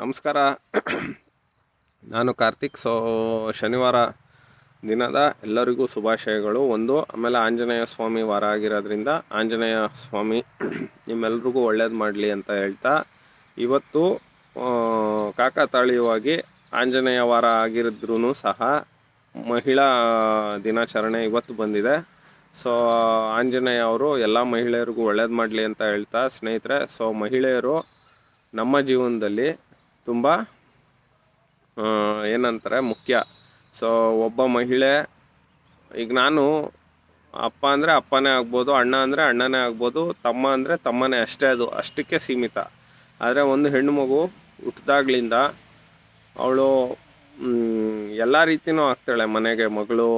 ನಮಸ್ಕಾರ. ನಾನು ಕಾರ್ತಿಕ್. ಸೊ ಶನಿವಾರ ದಿನದ ಎಲ್ಲರಿಗೂ ಶುಭಾಶಯಗಳು. ಒಂದು, ಆಮೇಲೆ ಆಂಜನೇಯ ಸ್ವಾಮಿ ವಾರ ಆಗಿರೋದ್ರಿಂದ ಆಂಜನೇಯ ಸ್ವಾಮಿ ನಿಮ್ಮೆಲ್ರಿಗೂ ಒಳ್ಳೇದು ಮಾಡಲಿ ಅಂತ ಹೇಳ್ತಾ, ಇವತ್ತು ಕಾಕತಾಳೀಯವಾಗಿ ಆಂಜನೇಯ ವಾರ ಆಗಿರಿದ್ರೂ ಸಹ ಮಹಿಳಾ ದಿನಾಚರಣೆ ಇವತ್ತು ಬಂದಿದೆ. ಸೊ ಆಂಜನೇಯ ಅವರು ಎಲ್ಲ ಮಹಿಳೆಯರಿಗೂ ಒಳ್ಳೇದು ಮಾಡಲಿ ಅಂತ ಹೇಳ್ತಾ, ಸ್ನೇಹಿತರೆ. ಸೊ ಮಹಿಳೆಯರು ನಮ್ಮ ಜೀವನದಲ್ಲಿ ತುಂಬ ಏನಂತಾರೆ, ಮುಖ್ಯ. ಸೊ ಒಬ್ಬ ಮಹಿಳೆ, ಈಗ ನಾನು ಅಪ್ಪ ಅಂದರೆ ಅಪ್ಪನೇ ಆಗ್ಬೋದು, ಅಣ್ಣ ಅಂದರೆ ಅಣ್ಣನೇ ಆಗ್ಬೋದು, ತಮ್ಮ ಅಂದರೆ ತಮ್ಮನೇ ಅಷ್ಟೇ ಅದು, ಅಷ್ಟಕ್ಕೆ ಸೀಮಿತ. ಆದರೆ ಒಂದು ಹೆಣ್ಣು ಮಗು ಹುಟ್ಟಿದಾಗ್ಲಿಂದ ಅವಳು ಎಲ್ಲ ರೀತಿಯೂ ಆಗ್ತಾಳೆ. ಮನೆಗೆ ಮಗಳು,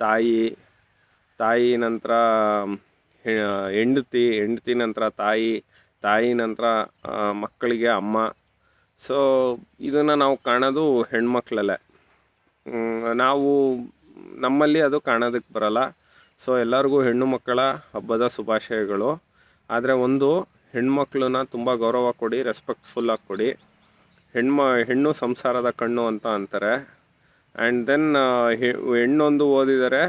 ತಾಯಿ ತಾಯಿ ನಂತರ ಹೆಂಡತಿ ಹೆಂಡತಿ ನಂತರ ತಾಯಿ ತಾಯಿ ನಂತರ ಮಕ್ಕಳಿಗೆ ಅಮ್ಮ. ಸೊ ಇದನ್ನು ನಾವು ಕಾಣೋದು ಹೆಣ್ಮಕ್ಳಲ್ಲೇ. ನಾವು ನಮ್ಮಲ್ಲಿ ಅದು ಕಾಣೋದಕ್ಕೆ ಬರಲ್ಲ. ಸೊ ಎಲ್ಲರಿಗೂ ಹೆಣ್ಣು ಮಕ್ಕಳ ಹಬ್ಬದ ಶುಭಾಶಯಗಳು. ಆದರೆ ಒಂದು, ಹೆಣ್ಮಕ್ಳನ್ನ ತುಂಬ ಗೌರವ ಕೊಡಿ ರೆಸ್ಪೆಕ್ಟ್ಫುಲ್ಲಾಗಿ ಕೊಡಿ. ಹೆಣ್ಮ, ಹೆಣ್ಣು ಸಂಸಾರದ ಕಣ್ಣು ಅಂತ ಅಂತಾರೆ. ಆ್ಯಂಡ್ ದೆನ್ ಹೆಣ್ಣೊಂದು ಓದಿದರೆ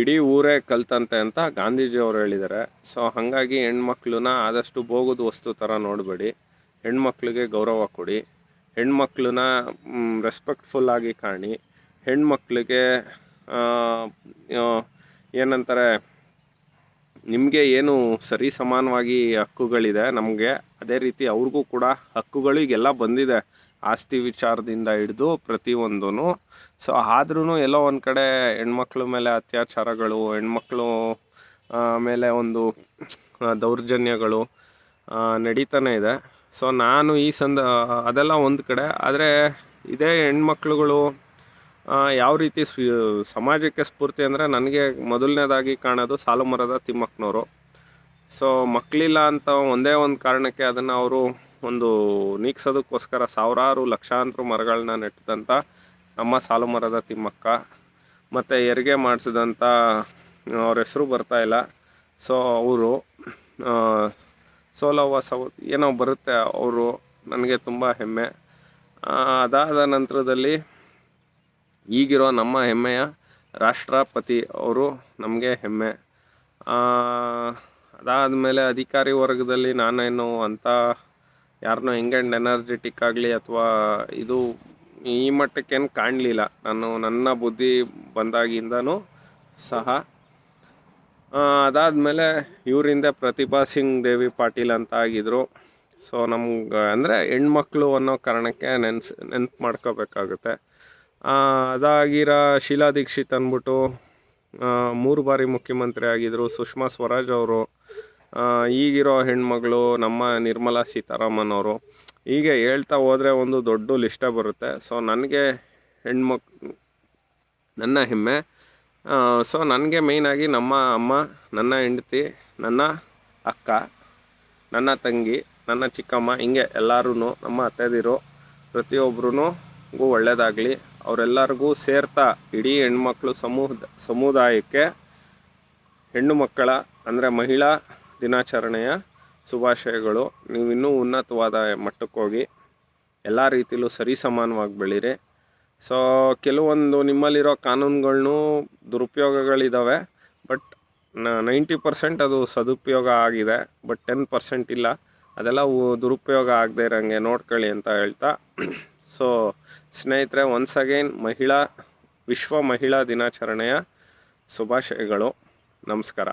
ಇಡೀ ಊರೇ ಕಲ್ತಂತೆ ಅಂತ ಗಾಂಧೀಜಿ ಅವರು ಹೇಳಿದ್ದಾರೆ. ಸೊ ಹಾಗಾಗಿ ಹೆಣ್ಮಕ್ಳನ್ನ ಆದಷ್ಟು ಬೋಗದ ವಸ್ತು ಥರ ನೋಡಬೇಡಿ. ಹೆಣ್ಮಕ್ಳಿಗೆ ಗೌರವ ಕೊಡಿ. ಹೆಣ್ಮಕ್ಳನ್ನ ರೆಸ್ಪೆಕ್ಟ್ಫುಲ್ಲಾಗಿ ಕಾಣಿ. ಹೆಣ್ಮಕ್ಳಿಗೆ ಏನಂತಾರೆ, ನಿಮಗೆ ಏನು ಸರಿ ಸಮಾನವಾಗಿ ಹಕ್ಕುಗಳಿದೆ ನಮಗೆ, ಅದೇ ರೀತಿ ಅವ್ರಿಗೂ ಕೂಡ ಹಕ್ಕುಗಳು ಈಗೆಲ್ಲ ಬಂದಿದೆ. ಆಸ್ತಿ ವಿಚಾರದಿಂದ ಹಿಡಿದು ಪ್ರತಿಯೊಂದೂ ಸೊ ಆದ್ರೂ ಎಲ್ಲೋ ಒಂದು ಕಡೆ ಹೆಣ್ಮಕ್ಳ ಮೇಲೆ ಅತ್ಯಾಚಾರಗಳು, ಹೆಣ್ಮಕ್ಳು ಮೇಲೆ ಒಂದು ದೌರ್ಜನ್ಯಗಳು ನಡೀತಾನೆ ಇದೆ. ಸೊ ನಾನು ಈ ಸಂದ, ಅದೆಲ್ಲ ಒಂದು ಕಡೆ. ಆದರೆ ಇದೇ ಹೆಣ್ಮಕ್ಳುಗಳು ಯಾವ ರೀತಿ ಸಮಾಜಕ್ಕೆ ಸ್ಫೂರ್ತಿ ಅಂದರೆ ನನಗೆ ಮೊದಲನೇದಾಗಿ ಕಾಣೋದು ಸಾಲು ಮರದ ತಿಮ್ಮಕ್ಕನವರು. ಸೊ ಮಕ್ಕಳಿಲ್ಲ ಅಂತ ಒಂದೇ ಒಂದು ಕಾರಣಕ್ಕೆ ಅದನ್ನು ಅವರು ಒಂದು ನೀಗ್ಸೋದಕ್ಕೋಸ್ಕರ ಸಾವಿರಾರು ಲಕ್ಷಾಂತರ ಮರಗಳನ್ನ ನೆಟ್ಟಿದಂಥ ನಮ್ಮ ಸಾಲು ಮರದ ತಿಮ್ಮಕ್ಕ. ಮತ್ತು ಹೆರಿಗೆ ಮಾಡಿಸಿದಂಥ ಅವ್ರ ಹೆಸರು ಇಲ್ಲ. ಸೊ ಅವರು ಸೋಲವ್ವ ಸೌ, ಏನೋ ಬರುತ್ತೆ ಅವರು, ನನಗೆ ತುಂಬ ಹೆಮ್ಮೆ. ಅದಾದ ನಂತರದಲ್ಲಿ ಈಗಿರೋ ನಮ್ಮ ಹೆಮ್ಮೆಯ ರಾಷ್ಟ್ರಪತಿ ಅವರು ನಮಗೆ ಹೆಮ್ಮೆ. ಅದಾದಮೇಲೆ ಅಧಿಕಾರಿ ವರ್ಗದಲ್ಲಿ ನಾನೇನು ಅಂತ ಯಾರನ್ನೋ ಆ್ಯಂಡ್ ಎನರ್ಜೆಟಿಕ್ ಆಗಲಿ ಅಥವಾ ಇದು ಈ ಮಟ್ಟಕ್ಕೇನು ಕಾಣಲಿಲ್ಲ. ನಾನು ನನ್ನ ಬುದ್ಧಿ ಬಂದಾಗಿಂದನೂ ಸಹ. ಅದಾದಮೇಲೆ ಇವರಿಂದ ಪ್ರತಿಭಾ ಸಿಂಗ್, ದೇವಿ ಪಾಟೀಲ್ ಅಂತ ಆಗಿದ್ರು. ಸೊ ನಮ್ಗೆ ಅಂದರೆ ಹೆಣ್ಮಕ್ಳು ಅನ್ನೋ ಕಾರಣಕ್ಕೆ ನೆನ್ಸ್, ನೆನ್ಪು ಮಾಡ್ಕೋಬೇಕಾಗುತ್ತೆ. ಅದಾಗಿರೋ ಶೀಲಾ ದೀಕ್ಷಿತ್ ಅಂದ್ಬಿಟ್ಟು ಮೂರು ಬಾರಿ ಮುಖ್ಯಮಂತ್ರಿ ಆಗಿದ್ದರು ಸುಷ್ಮಾ ಸ್ವರಾಜ್ ಅವರು. ಈಗಿರೋ ಹೆಣ್ಮಗಳು, ನಮ್ಮ ನಿರ್ಮಲಾ ಸೀತಾರಾಮನ್ ಅವರು ಹೀಗೆ ಹೇಳ್ತಾ ಹೋದರೆ ಒಂದು ದೊಡ್ಡ ಲಿಸ್ಟೇ ಬರುತ್ತೆ. ಸೊ ನನಗೆ ಹೆಣ್ಮಕ್ ನನ್ನ ಹೆಮ್ಮೆ. ಸೊ ನನಗೆ ಮೇಯ್ನಾಗಿ ನಮ್ಮ ಅಮ್ಮ, ನನ್ನ ಹೆಂಡತಿ, ನನ್ನ ಅಕ್ಕ, ನನ್ನ ತಂಗಿ, ನನ್ನ ಚಿಕ್ಕಮ್ಮ, ಹಿಂಗೆ ಎಲ್ಲರೂ ನಮ್ಮ ಅತ್ತೆದಿರು ಪ್ರತಿಯೊಬ್ಬರೂ ಒಳ್ಳೆಯದಾಗಲಿ ಅವರೆಲ್ಲರಿಗೂ ಸೇರ್ತಾ ಇಡೀ ಹೆಣ್ಮಕ್ಳು ಸಮೂಹ ಸಮುದಾಯಕ್ಕೆ ಹೆಣ್ಣು ಮಕ್ಕಳ, ಅಂದರೆ ಮಹಿಳಾ ದಿನಾಚರಣೆಯ ಶುಭಾಶಯಗಳು. ನೀವು ಇನ್ನೂ ಉನ್ನತವಾದ ಮಟ್ಟಕ್ಕೆ ಹೋಗಿ ಎಲ್ಲ ರೀತಿಲೂ ಸರಿ ಸಮಾನವಾಗಿ ಬೆಳೀರಿ. ಸೊ ಕೆಲವೊಂದು ನಿಮ್ಮಲ್ಲಿರೋ ಕಾನೂನುಗಳ್ನೂ ದುರುಪಯೋಗಗಳಿದ್ದಾವೆ ಬಟ್ ನೈಂಟಿ ಪರ್ಸೆಂಟ್ ಅದು ಸದುಪಯೋಗ ಆಗಿದೆ. ಬಟ್ ಟೆನ್ ಪರ್ಸೆಂಟ್ ಇಲ್ಲ. ಅದೆಲ್ಲ ದುರುಪಯೋಗ ಆಗದೆ ಇರೋಂಗೆ ನೋಡ್ಕೊಳ್ಳಿ ಅಂತ ಹೇಳ್ತಾ. ಸೊ ಸ್ನೇಹಿತರೆ ಒನ್ಸ್ ಅಗೇನ್ ಮಹಿಳಾ, ವಿಶ್ವ ಮಹಿಳಾ ದಿನಾಚರಣೆಯ ಶುಭಾಶಯಗಳು. ನಮಸ್ಕಾರ.